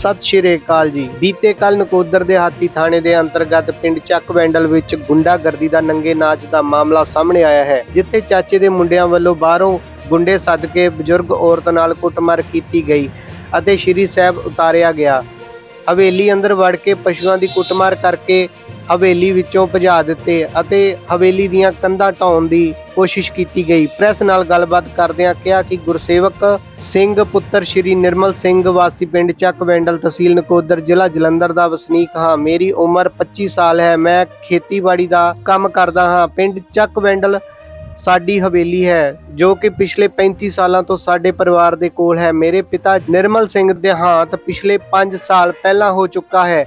ਸਤਿ ਸ਼੍ਰੀ ਅਕਾਲ ਜੀ। ਬੀਤੇ ਕੱਲ ਨਕੋਦਰ ਦੇ ਹਾਤੀ ਥਾਣੇ ਦੇ ਅੰਤਰਗਤ ਪਿੰਡ ਚੱਕ ਵੈਂਡਲ ਵਿੱਚ ਗੁੰਡਾਗਰਦੀ ਦਾ ਨੰਗੇ ਨਾਚ ਦਾ ਮਾਮਲਾ ਸਾਹਮਣੇ ਆਇਆ ਹੈ, ਜਿੱਥੇ ਚਾਚੇ ਦੇ ਮੁੰਡਿਆਂ ਵੱਲੋਂ ਬਾਹਰੋਂ ਗੁੰਡੇ ਸੱਦ ਕੇ ਬਜ਼ੁਰਗ ਔਰਤ ਨਾਲ ਕੁੱਟਮਾਰ ਕੀਤੀ ਗਈ ਅਤੇ ਸ਼੍ਰੀ ਸਾਹਿਬ ਉਤਾਰਿਆ ਗਿਆ। ਹਵੇਲੀ ਅੰਦਰ ਵੜ ਕੇ ਪਸ਼ੂਆਂ ਦੀ ਕੁੱਟਮਾਰ ਕਰਕੇ ਹਵੇਲੀ ਵਿੱਚੋਂ ਭਜਾ ਦਿੱਤੇ ਅਤੇ ਹਵੇਲੀ ਦੀਆਂ ਕੰਧਾਂ ਢਾਉਣ ਦੀ ਕੋਸ਼ਿਸ਼ ਕੀਤੀ ਗਈ। ਪ੍ਰੈਸ ਨਾਲ ਗੱਲਬਾਤ ਕਰਦਿਆਂ ਕਿਹਾ ਕਿ ਗੁਰਸੇਵਕ ਸਿੰਘ ਪੁੱਤਰ ਸ਼੍ਰੀ ਨਿਰਮਲ ਸਿੰਘ ਵਾਸੀ ਪਿੰਡ ਚੱਕ ਵੈਂਡਲ ਤਹਿਸੀਲ ਨਕੋਦਰ ਜ਼ਿਲ੍ਹਾ ਜਲੰਧਰ ਦਾ ਵਸਨੀਕ ਹਾਂ। ਮੇਰੀ ਉਮਰ 25 ਸਾਲ ਹੈ। ਮੈਂ ਖੇਤੀਬਾੜੀ ਦਾ ਕੰਮ ਕਰਦਾ ਹਾਂ। ਪਿੰਡ ਚੱਕ ਵੈਂਡਲ ਸਾਡੀ ਹਵੇਲੀ ਹੈ, ਜੋ ਕਿ ਪਿਛਲੇ 35 ਸਾਲਾਂ ਤੋਂ ਸਾਡੇ ਪਰਿਵਾਰ ਦੇ ਕੋਲ ਹੈ। ਮੇਰੇ ਪਿਤਾ ਨਿਰਮਲ ਸਿੰਘ ਦੇਹਾਂਤ ਪਿਛਲੇ 5 ਸਾਲ ਪਹਿਲਾਂ ਹੋ ਚੁੱਕਾ ਹੈ।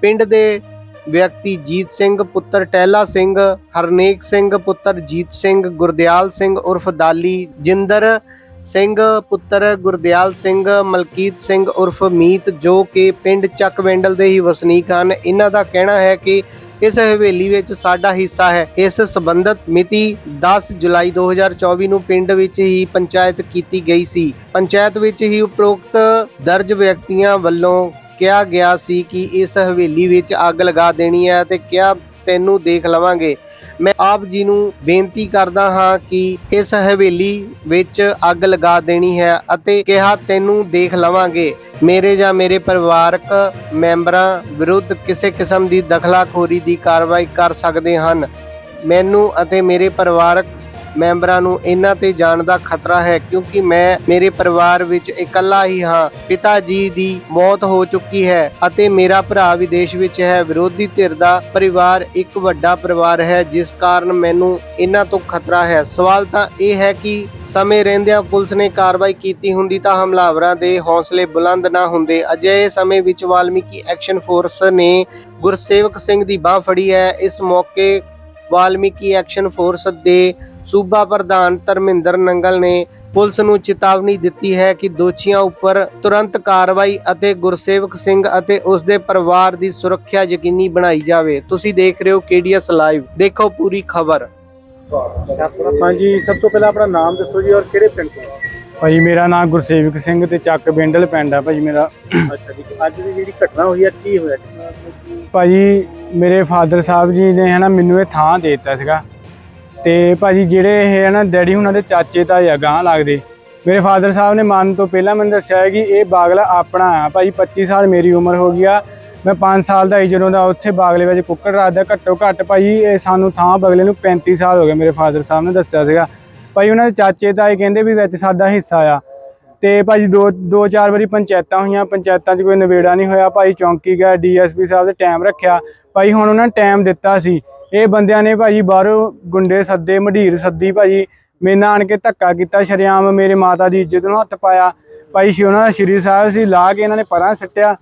ਪਿੰਡ ਦੇ ਵਿਅਕਤੀ ਜੀਤ ਸਿੰਘ, ਪੁੱਤਰ ਟਹਿਲਾ ਸਿੰਘ, ਹਰਨੇਕ ਸਿੰਘ, ਪੁੱਤਰ ਜੀਤ ਸਿੰਘ, ਗੁਰਦਿਆਲ ਸਿੰਘ ਉਰਫ ਦਾਲੀ, ਜਿੰਦਰ ਸਿੰਘ ਪੁੱਤਰ ਗੁਰਦਿਆਲ ਸਿੰਘ, ਮਲਕੀਤ ਸਿੰਘ ਉਰਫ ਮੀਤ, ਜੋ ਕਿ ਪਿੰਡ ਚੱਕਵੈਂਡਲ ਦੇ ਹੀ ਵਸਨੀਕ ਹਨ। ਇਹਨਾਂ ਦਾ ਕਹਿਣਾ ਹੈ ਕਿ ਇਸ ਹਵੇਲੀ ਵਿੱਚ ਸਾਡਾ ਹਿੱਸਾ ਹੈ। ਇਸ ਸੰਬੰਧਤ ਮਿਤੀ 10 ਜੁਲਾਈ 2024 ਨੂੰ ਪਿੰਡ ਵਿੱਚ ਹੀ ਪੰਚਾਇਤ ਕੀਤੀ ਗਈ ਸੀ। ਪੰਚਾਇਤ ਵਿੱਚ ਹੀ ਉਪਰੋਕਤ ਦਰਜ ਵਿਅਕਤੀਆਂ ਵੱਲੋਂ ਕਿਹਾ ਗਿਆ ਸੀ ਕਿ ਇਸ ਹਵੇਲੀ ਵਿੱਚ ਅੱਗ ਲਗਾ ਦੇਣੀ ਹੈ ਤੇ ਕਿਹਾ ਤੈਨੂੰ ਦੇਖ ਲਵਾਂਗੇ। ਮੈਂ ਆਪ ਜੀ ਨੂੰ ਬੇਨਤੀ ਕਰਦਾ ਹਾਂ ਕਿ ਇਸ ਹਵੇਲੀ ਵਿੱਚ ਅੱਗ ਲਗਾ ਦੇਣੀ ਹੈ ਅਤੇ ਕਿਹਾ ਤੈਨੂੰ ਦੇਖ ਲਵਾਂਗੇ। ਮੇਰੇ ਜਾਂ ਮੇਰੇ ਪਰਿਵਾਰਕ ਮੈਂਬਰਾਂ ਵਿਰੁੱਧ ਕਿਸੇ ਕਿਸਮ ਦੀ ਦਖਲਾਖੋਰੀ ਦੀ ਕਾਰਵਾਈ ਕਰ ਸਕਦੇ ਹਨ। ਮੈਨੂੰ ਅਤੇ ਮੇਰੇ ਪਰਿਵਾਰਕ ਮੈਂਬਰਾਂ ਨੂੰ ਇਹਨਾਂ ਤੇ ਜਾਣ ਦਾ ਖਤਰਾ ਹੈ, ਕਿਉਂਕਿ ਮੈਂ ਮੇਰੇ ਪਰਿਵਾਰ ਵਿੱਚ ਇਕੱਲਾ ਹੀ ਹਾਂ। ਪਿਤਾ ਜੀ ਦੀ ਮੌਤ ਹੋ ਚੁੱਕੀ ਹੈ ਅਤੇ ਮੇਰਾ ਭਰਾ ਵਿਦੇਸ਼ ਵਿੱਚ ਹੈ। ਵਿਰੋਧੀ ਧਿਰ ਦਾ ਪਰਿਵਾਰ ਇੱਕ ਵੱਡਾ ਪਰਿਵਾਰ ਹੈ, ਜਿਸ ਕਾਰਨ ਮੈਨੂੰ ਇਹਨਾਂ ਤੋਂ ਖਤਰਾ ਹੈ। ਸਵਾਲ ਤਾਂ ਇਹ ਹੈ ਕਿ ਸਮੇਂ ਰਹਿੰਦਿਆਂ ਪੁਲਿਸ ਨੇ ਕਾਰਵਾਈ ਕੀਤੀ ਹੁੰਦੀ ਤਾਂ ਹਮਲਾਵਰਾਂ ਦੇ ਹੌਸਲੇ ਬੁਲੰਦ ਨਾ ਹੁੰਦੇ। ਅਜਿਹੇ ਸਮੇਂ ਵਿੱਚ ਵਾਲਮੀਕੀ ਐਕਸ਼ਨ ਫੋਰਸ ਨੇ ਗੁਰਸੇਵਕ ਸਿੰਘ ਦੀ ਬਾਹ ਫੜੀ ਹੈ। ਇਸ ਮੌਕੇ ਵਾਲਮੀਕੀ ਐਕਸ਼ਨ ਫੋਰਸ ਦੇ ਸੂਬਾ ਪ੍ਰਧਾਨ ਧਰਮਿੰਦਰ ਨੰਗਲ ਨੇ ਪੁਲਿਸ ਨੂੰ ਚੇਤਾਵਨੀ ਦਿੱਤੀ ਹੈ ਕਿ ਦੋਸ਼ੀਆਂ ਉੱਪਰ ਤੁਰੰਤ ਕਾਰਵਾਈ ਅਤੇ ਗੁਰਸੇਵਕ ਸਿੰਘ ਅਤੇ ਉਸ ਦੇ ਪਰਿਵਾਰ ਦੀ ਸੁਰੱਖਿਆ ਯਕੀਨੀ ਬਣਾਈ ਜਾਵੇ। ਤੁਸੀਂ ਦੇਖ ਰਹੇ ਹੋ ਕੇਡੀਐਸ ਲਾਈਵ। ਦੇਖੋ ਪੂਰੀ ਖਬਰ। ਹਾਂਜੀ ਸਭ ਤੋਂ ਪਹਿਲਾਂ ਆਪਣਾ ਨਾਮ ਦੱਸੋ ਜੀ ਔਰ ਕਿਹੜੇ ਪਿੰਡ ਤੋਂ? ਭਾਈ ਮੇਰਾ ਨਾਮ ਗੁਰਸੇਵਕ ਸਿੰਘ ਤੇ ਚੱਕ ਬਿੰਡਲ ਪਿੰਡ ਆ ਭਾਈ ਮੇਰਾ। ਅੱਛਾ ਜੀ ਅੱਜ ਦੀ ਜਿਹੜੀ ਘਟਨਾ ਹੋਈ ਹੈ ਕੀ ਹੋਇਆ? ਭਾਜੀ ਮੇਰੇ ਫਾਦਰ ਸਾਹਿਬ ਜੀ ਨੇ ਹਨਾ ਮੈਨੂੰ ਇਹ ਥਾਂ ਦੇ ਦਿੱਤਾ ਸੀਗਾ। ਤੇ ਭਾਜੀ ਜਿਹੜੇ ਇਹ ਹਨਾ ਡੈਡੀ ਹੁਣਾਂ ਦੇ ਚਾਚੇ ਤਾਂ ਆ ਗਾਂ ਲੱਗਦੇ। ਮੇਰੇ ਫਾਦਰ ਸਾਹਿਬ ਨੇ ਮੰਨ ਤੋਂ ਪਹਿਲਾਂ ਮੈਨੂੰ ਦੱਸਿਆ ਹੈ ਕਿ ਇਹ ਬਾਗਲਾ ਆਪਣਾ ਆ। ਭਾਜੀ 25 ਸਾਲ ਮੇਰੀ ਉਮਰ ਹੋ ਗਈ ਆ। ਮੈਂ 5 ਸਾਲ ਦਾ ਹੀ ਜਦੋਂ ਦਾ ਉੱਥੇ ਬਾਗਲੇ ਵਿੱਚ ਕੁੱਕੜ ਰੱਖਦਾ ਘੱਟੋ ਘੱਟ ਭਾਜੀ ਇਹ ਸਾਨੂੰ ਥਾਂ ਬਗਲੇ ਨੂੰ 35 ਸਾਲ ਹੋ ਗਏ ਮੇਰੇ ਫਾਦਰ ਸਾਹਿਬ ਨੇ ਦੱਸਿਆ ਸੀਗਾ। ਭਾਈ ਉਹਨਾਂ ਦੇ ਚਾਚੇ ਤਾਏ ਕਹਿੰਦੇ ਵੀ ਵਿੱਚ ਸਾਡਾ ਹਿੱਸਾ ਆ। ਤੇ ਭਾਜੀ ਦੋ ਦੋ ਚਾਰ ਵਾਰੀ ਪੰਚਾਇਤਾਂ ਹੋਈਆਂ। ਪੰਚਾਇਤਾਂ 'ਚ ਕੋਈ ਨਵੇੜਾ ਨਹੀਂ ਹੋਇਆ। ਭਾਈ ਚੌਂਕੀ ਗਿਆ, ਡੀਐਸਪੀ ਸਾਹਿਬ ਦੇ ਟਾਈਮ ਰੱਖਿਆ। ਭਾਈ ਹੁਣ ਉਹਨਾਂ ਨੇ ਟਾਈਮ ਦਿੱਤਾ ਸੀ। ਇਹ ਬੰਦਿਆਂ ਨੇ ਭਾਜੀ ਬਾਹਰੋਂ ਗੁੰਡੇ ਸੱਦੇ, ਮਢੀਰ ਸੱਦੀ ਭਾਜੀ। ਮੇਰੇ ਨਾਲ ਆਣ ਕੇ ਧੱਕਾ ਕੀਤਾ, ਸ਼ਰਿਆਮ ਮੇਰੇ ਮਾਤਾ ਦੀ ਇੱਜ਼ਤ ਨੂੰ ਹੱਥ ਪਾਇਆ। ਭਾਈ ਸ਼ੀ ਉਹਨਾਂ ਦਾ ਸ਼੍ਰੀ ਸਾਹਿਬ ਸੀ, ਲਾ ਕੇ ਇਹਨਾਂ ਨੇ ਪਰਾਂ ਸਿੱਟਿਆ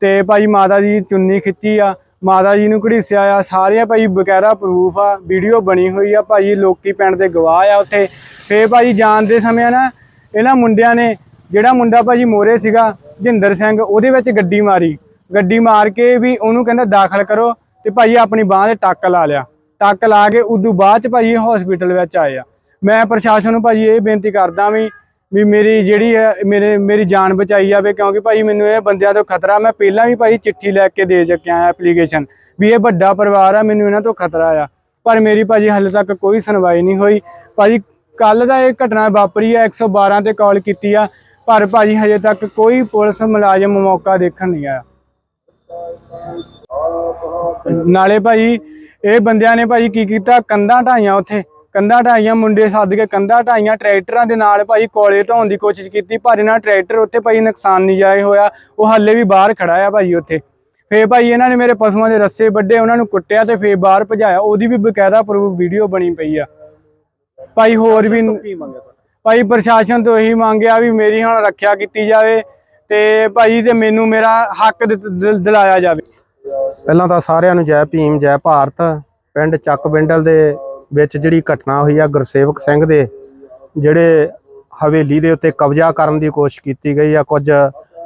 ਤੇ ਭਾਈ ਮਾਤਾ ਜੀ ਦੀ ਚੁੰਨੀ ਖਿੱਚੀ ਆ। ਮਾਤਾ ਜੀ ਨੂੰ ਘੜੀਸਿਆ ਆ। ਸਾਰੇ ਭਾਈ ਬਕਾਇਦਾ ਪ੍ਰੂਫ ਆ, ਵੀਡੀਓ ਬਣੀ ਹੋਈ ਆ। ਭਾਈ ਲੋਕੀ ਪਿੰਡ ਦੇ ਗਵਾਹ ਆ ਉੱਥੇ। ਫੇਰ ਭਾਈ ਜਾਣ ਦੇ ਸਮੇਂ ਨਾ ਇਹਨਾਂ ਮੁੰਡਿਆਂ ਨੇ, ਜਿਹੜਾ ਮੁੰਡਾ ਭਾਜੀ ਮੋਰੇ ਸੀਗਾ, ਜਿੰਦਰ ਸਿੰਘ, ਉਹਦੇ ਵਿੱਚ ਗੱਡੀ ਮਾਰੀ। ਗੱਡੀ ਮਾਰ ਕੇ ਵੀ ਉਹਨੂੰ ਕਹਿੰਦਾ ਦਾਖਲ ਕਰੋ। ਤੇ ਭਾਜੀ ਆਪਣੀ ਬਾਹ ਤੇ ਟੱਕ ਲਾ ਲਿਆ। ਟੱਕ ਲਾ ਕੇ ਉਦੋਂ ਬਾਅਦ ਚ ਭਾਜੀ ਹਸਪੀਟਲ ਵਿੱਚ ਆਏ ਆ। ਮੈਂ ਪ੍ਰਸ਼ਾਸਨ ਨੂੰ ਭਾਜੀ ਇਹ ਬੇਨਤੀ ਕਰਦਾ ਵੀ ਵੀ ਮੇਰੀ ਜਿਹੜੀ ਹੈ ਮੇਰੇ, ਮੇਰੀ ਜਾਨ ਬਚਾਈ ਜਾਵੇ, ਕਿਉਂਕਿ ਭਾਈ ਮੈਨੂੰ ਇਹ ਬੰਦਿਆਂ ਤੋਂ ਖਤਰਾ, ਮੈਂ ਪਹਿਲਾਂ ਵੀ ਭਾਈ ਚਿੱਠੀ ਲੈ ਕੇ ਦੇ ਚੁੱਕਿਆ ਐਪਲੀਕੇਸ਼ਨ ਵੀ ਇਹ ਵੱਡਾ ਪਰਿਵਾਰ ਆ, ਮੈਨੂੰ ਇਹਨਾਂ ਤੋਂ ਖਤਰਾ ਆ। ਪਰ ਮੇਰੀ ਭਾਜੀ ਹਾਲੇ ਤੱਕ ਕੋਈ ਸੁਣਵਾਈ ਨਹੀਂ ਹੋਈ। ਭਾਜੀ ਕੱਲ ਦਾ ਇਹ ਘਟਨਾ ਵਾਪਰੀ ਆ 112 ਤੇ ਕਾਲ ਕੀਤੀ ਆ, ਪਰ ਭਾਜੀ ਹਜੇ ਤੱਕ ਕੋਈ ਪੁਲਿਸ ਮੁਲਾਜ਼ਮ ਮੌਕਾ ਦੇਖਣ ਨਹੀਂ ਆਇਆ। ਨਾਲੇ ਭਾਜੀ ਇਹ ਬੰਦਿਆਂ ਨੇ ਭਾਜੀ ਕੀ ਕੀਤਾ? ਕੰਧਾਂ ਢਾਈਆਂ ਉੱਥੇ। ਕੰਧਾਂ ਢਾਈਆਂ ਮੁੰਡੇ ਸੱਦ ਕੇ ਕੰਧਾਂ ਢਾਈਆਂ ਟਰੈਕਟਰਾਂ ਦੇ ਨਾਲ ਭਾਜੀ ਕੋਲੇ ਢਾਉਣ ਦੀ ਕੋਸ਼ਿਸ਼ ਕੀਤੀ। ਪਰ ਇਹਨਾਂ ਟਰੈਕਟਰ ਉੱਥੇ ਭਾਜੀ ਨੁਕਸਾਨ ਨਹੀਂ ਜਾਏ ਹੋਇਆ। ਉਹ ਹੱਲੇ ਵੀ ਬਾਹਰ ਖੜਾ ਆ ਭਾਜੀ ਉੱਥੇ। ਫੇਰ ਭਾਈ ਇਹਨਾਂ ਨੇ ਮੇਰੇ ਪਸ਼ੂਆਂ ਦੇ ਰੱਸੇ ਵੱਡੇ ਉਹਨਾਂ ਨੂੰ ਕੁੱਟਿਆ ਤੇ ਫੇਰ ਬਾਹਰ ਭਜਾਇਆ। ਉਹਦੀ ਵੀ ਬਕਾਇਦਾ ਪ੍ਰੂਫ ਵੀਡੀਓ ਬਣੀ ਪਈ ਆ। ਭਾਈ ਹੋਰ ਵੀ ਭਾਈ ਪ੍ਰਸ਼ਾਸਨ ਤੋਂ ਇਹੀ ਮੰਗਿਆ ਵੀ ਮੇਰੀ ਹੁਣ ਰੱਖਿਆ ਕੀਤੀ ਜਾਵੇ ਤੇ ਭਾਈ ਤੇ ਮੈਨੂੰ ਮੇਰਾ ਹੱਕ ਦਿਲਾਇਆ ਜਾਵੇ। ਪਹਿਲਾਂ ਤਾਂ ਸਾਰਿਆਂ ਨੂੰ ਜੈ ਭੀਮ, ਜੈ ਭਾਰਤ, ਪਿੰਡ ਚੱਕ ਬਿੰਡਲ ਦੇ ਵਿੱਚ ਜਿਹੜੀ ਘਟਨਾ ਹੋਈ ਆ ਗੁਰਸੇਵਕ ਸਿੰਘ ਦੇ, ਜਿਹੜੇ ਹਵੇਲੀ ਦੇ ਉੱਤੇ ਕਬਜ਼ਾ ਕਰਨ ਦੀ ਕੋਸ਼ਿਸ਼ ਕੀਤੀ ਗਈ ਆ ਕੁਝ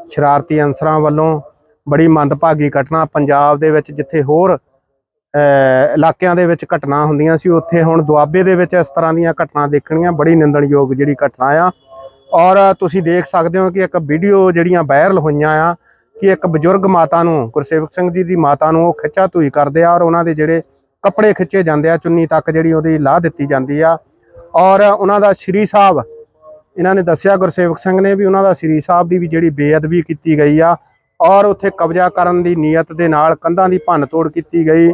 ਸ਼ਰਾਰਤੀ ਅਨਸਰਾਂ ਵੱਲੋਂ, ਬੜੀ ਮੰਦਭਾਗੀ ਘਟਨਾ ਪੰਜਾਬ ਦੇ ਵਿੱਚ ਜਿੱਥੇ ਹੋਰ ਇਲਾਕਿਆਂ ਦੇ ਵਿੱਚ ਘਟਨਾ ਹੁੰਦੀਆਂ ਸੀ, ਉੱਥੇ ਹੁਣ ਦੁਆਬੇ ਦੇ ਵਿੱਚ ਇਸ ਤਰ੍ਹਾਂ ਦੀਆਂ ਘਟਨਾ ਦੇਖਣੀਆਂ ਬੜੀ ਨਿੰਦਣਯੋਗ ਜਿਹੜੀ ਘਟਨਾ ਆ। ਔਰ ਤੁਸੀਂ ਦੇਖ ਸਕਦੇ ਹੋ ਕਿ ਇੱਕ ਵੀਡੀਓ ਜਿਹੜੀਆਂ ਵਾਇਰਲ ਹੋਈਆਂ ਆ ਕਿ ਇੱਕ ਬਜ਼ੁਰਗ ਮਾਤਾ ਨੂੰ, ਗੁਰਸੇਵਕ ਸਿੰਘ ਜੀ ਦੀ ਮਾਤਾ ਨੂੰ ਉਹ ਖਿੱਚਾ ਧੂਈ ਕਰਦੇ ਆ ਔਰ ਉਹਨਾਂ ਦੇ ਜਿਹੜੇ ਕੱਪੜੇ ਖਿੱਚੇ ਜਾਂਦੇ ਆ, ਚੁੰਨੀ ਤੱਕ ਜਿਹੜੀ ਉਹਦੀ ਲਾਹ ਦਿੱਤੀ ਜਾਂਦੀ ਆ। ਔਰ ਉਹਨਾਂ ਦਾ ਸ਼੍ਰੀ ਸਾਹਿਬ, ਇਹਨਾਂ ਨੇ ਦੱਸਿਆ ਗੁਰਸੇਵਕ ਸਿੰਘ ਨੇ ਵੀ ਉਹਨਾਂ ਦਾ ਸ਼੍ਰੀ ਸਾਹਿਬ ਦੀ ਵੀ ਜਿਹੜੀ ਬੇਅਦਬੀ ਕੀਤੀ ਗਈ ਆ ਔਰ ਉੱਥੇ ਕਬਜ਼ਾ ਕਰਨ ਦੀ ਨੀਅਤ ਦੇ ਨਾਲ ਕੰਧਾਂ ਦੀ ਭੰਨ ਤੋੜ ਕੀਤੀ ਗਈ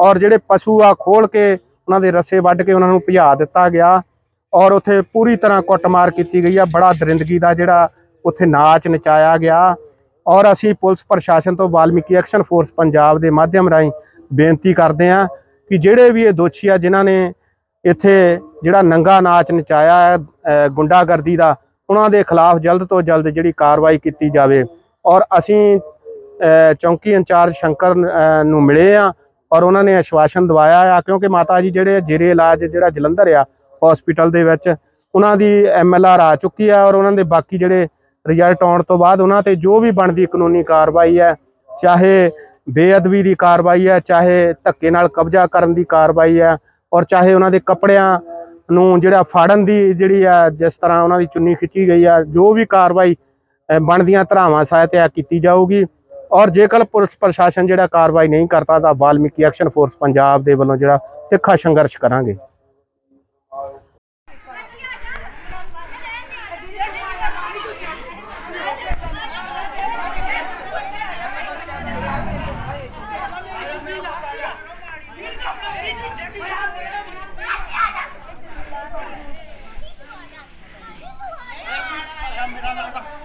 ਔਰ ਜਿਹੜੇ ਪਸ਼ੂ ਆ ਖੋਲ ਕੇ ਉਹਨਾਂ ਦੇ ਰੱਸੇ ਵੱਢ ਕੇ ਉਹਨਾਂ ਨੂੰ ਭਜਾ ਦਿੱਤਾ ਗਿਆ ਔਰ ਉੱਥੇ ਪੂਰੀ ਤਰ੍ਹਾਂ ਕੁੱਟਮਾਰ ਕੀਤੀ ਗਈ ਆ। ਬੜਾ ਦਰਿੰਦਗੀ ਦਾ ਜਿਹੜਾ ਉੱਥੇ ਨਾਚ ਨਚਾਇਆ ਗਿਆ। ਔਰ ਅਸੀਂ ਪੁਲਿਸ ਪ੍ਰਸ਼ਾਸਨ ਤੋਂ ਵਾਲਮੀਕੀ ਐਕਸ਼ਨ ਫੋਰਸ ਪੰਜਾਬ ਦੇ ਮਾਧਿਅਮ ਰਾਹੀਂ ਬੇਨਤੀ ਕਰਦੇ ਹਾਂ ਕਿ ਜਿਹੜੇ ਵੀ ਇਹ ਦੋਸ਼ੀ ਆ, ਜਿਨ੍ਹਾਂ ਨੇ ਇੱਥੇ ਜਿਹੜਾ ਨੰਗਾ ਨਾਚ ਨਚਾਇਆ ਹੈ ਗੁੰਡਾਗਰਦੀ ਦਾ, ਉਹਨਾਂ ਦੇ ਖਿਲਾਫ ਜਲਦ ਤੋਂ ਜਲਦ ਜਿਹੜੀ ਕਾਰਵਾਈ ਕੀਤੀ ਜਾਵੇ। ਔਰ ਅਸੀਂ ਚੌਂਕੀ ਇੰਚਾਰਜ ਸ਼ੰਕਰ ਨੂੰ ਮਿਲੇ ਆ ਔਰ ਉਹਨਾਂ ਨੇ ਆਸ਼ਵਾਸਨ ਦਵਾਇਆ ਆ, ਕਿਉਂਕਿ ਮਾਤਾ ਜੀ ਜਿਹੜੇ ਜੇਰੇ ਇਲਾਜ ਜਿਹੜਾ ਜਲੰਧਰ ਆ ਹਸਪੀਟਲ ਦੇ ਵਿੱਚ, ਉਹਨਾਂ ਦੀ ਐਮਐਲਆਰ ਆ ਚੁੱਕੀ ਆ ਔਰ ਉਹਨਾਂ ਦੇ ਬਾਕੀ ਜਿਹੜੇ ਰਿਜ਼ਲਟ ਆਉਣ ਤੋਂ ਬਾਅਦ ਉਹਨਾਂ ਤੇ ਜੋ ਵੀ ਬਣਦੀ ਕਾਨੂੰਨੀ ਕਾਰਵਾਈ ਹੈ, ਚਾਹੇ ਬੇਅਦਬੀ ਦੀ ਕਾਰਵਾਈ ਹੈ, ਚਾਹੇ ਧੱਕੇ ਨਾਲ ਕਬਜ਼ਾ ਕਰਨ ਦੀ ਕਾਰਵਾਈ ਹੈ ਔਰ ਚਾਹੇ ਉਹਨਾਂ ਦੇ ਕੱਪੜਿਆਂ ਨੂੰ ਜਿਹੜਾ ਫਾੜਨ ਦੀ ਜਿਹੜੀ ਆ ਜਿਸ ਤਰ੍ਹਾਂ ਉਹਨਾਂ ਦੀ ਚੁੰਨੀ ਖਿੱਚੀ ਗਈ ਆ ਜੋ ਵੀ ਕਾਰਵਾਈ ਬਣਦੀਆਂ ਧਰਾਵਾਂ ਸਹਾਇਤ ਆ ਕੀਤੀ ਜਾਊਗੀ ਔਰ ਜੇਕਰ ਪੁਲਿਸ ਪ੍ਰਸ਼ਾਸਨ ਜਿਹੜਾ ਕਾਰਵਾਈ ਨਹੀਂ ਕਰਦਾ ਤਾਂ ਵਾਲਮੀਕੀ ਐਕਸ਼ਨ ਫੋਰਸ ਪੰਜਾਬ ਦੇ ਵੱਲੋਂ ਜਿਹੜਾ ਤਿੱਖਾ ਸੰਘਰਸ਼ ਕਰਾਂਗੇ। 来来来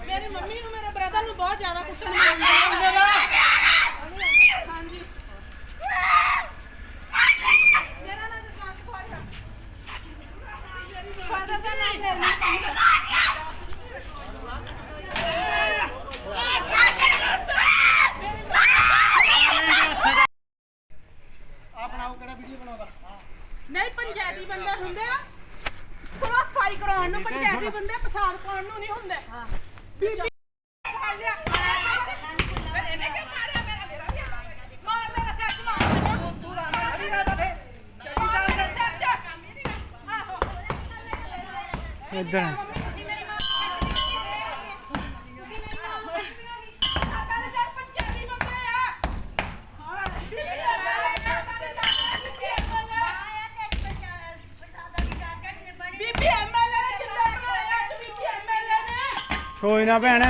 ਮੇਰੀ ਮੰਮੀ ਨੂੰ ਮੇਰੇ ਬ੍ਰਦਰ ਨੂੰ ਬਹੁਤ ਜ਼ਿਆਦਾ ਕੁੱਟਣ ਮਿਲਦਾ ਹਾਂਜੀ ਮੇਰਾ ਨਾਮ ਜਸਵੰਤ ਕੌਰ ਹੈ ਫਾਦਰ ਦਾ ਨਾਮ ਨਿਰਮਲ ਸਿੰਘ ਹੈ। ਨਹੀਂ ਪੰਚਾਇਤੀ ਬੰਦੇ ਹੁੰਦੇ ਆ ਥੋੜਾ ਸਫ਼ਾਈ ਕਰਾਉਣ ਨੂੰ ਪੰਚਾਇਤੀ ਬੰਦੇ ਪਾਉਣ ਨੂੰ ਨਹੀਂ ਹੁੰਦੇ। ਬੀਬੀ ਖਾ ਲਿਆ। ਇਹਨੇ ਕਿਉਂ ਮਾਰਿਆ ਮੇਰਾ ਮੇਰਾ ਮਾਰ ਮੇਰਾ ਸਿਰ ਚ ਮਾਰ ਤੂੰ ਦਾ ਮਾਰੀ ਦਾ ਫੇ ਚੱਲੀ ਦਾ ਸਿਰ ਚ ਆਹੋ ਇਦਾਂ ਕੋਈ ਨਾ ਭੈਣ।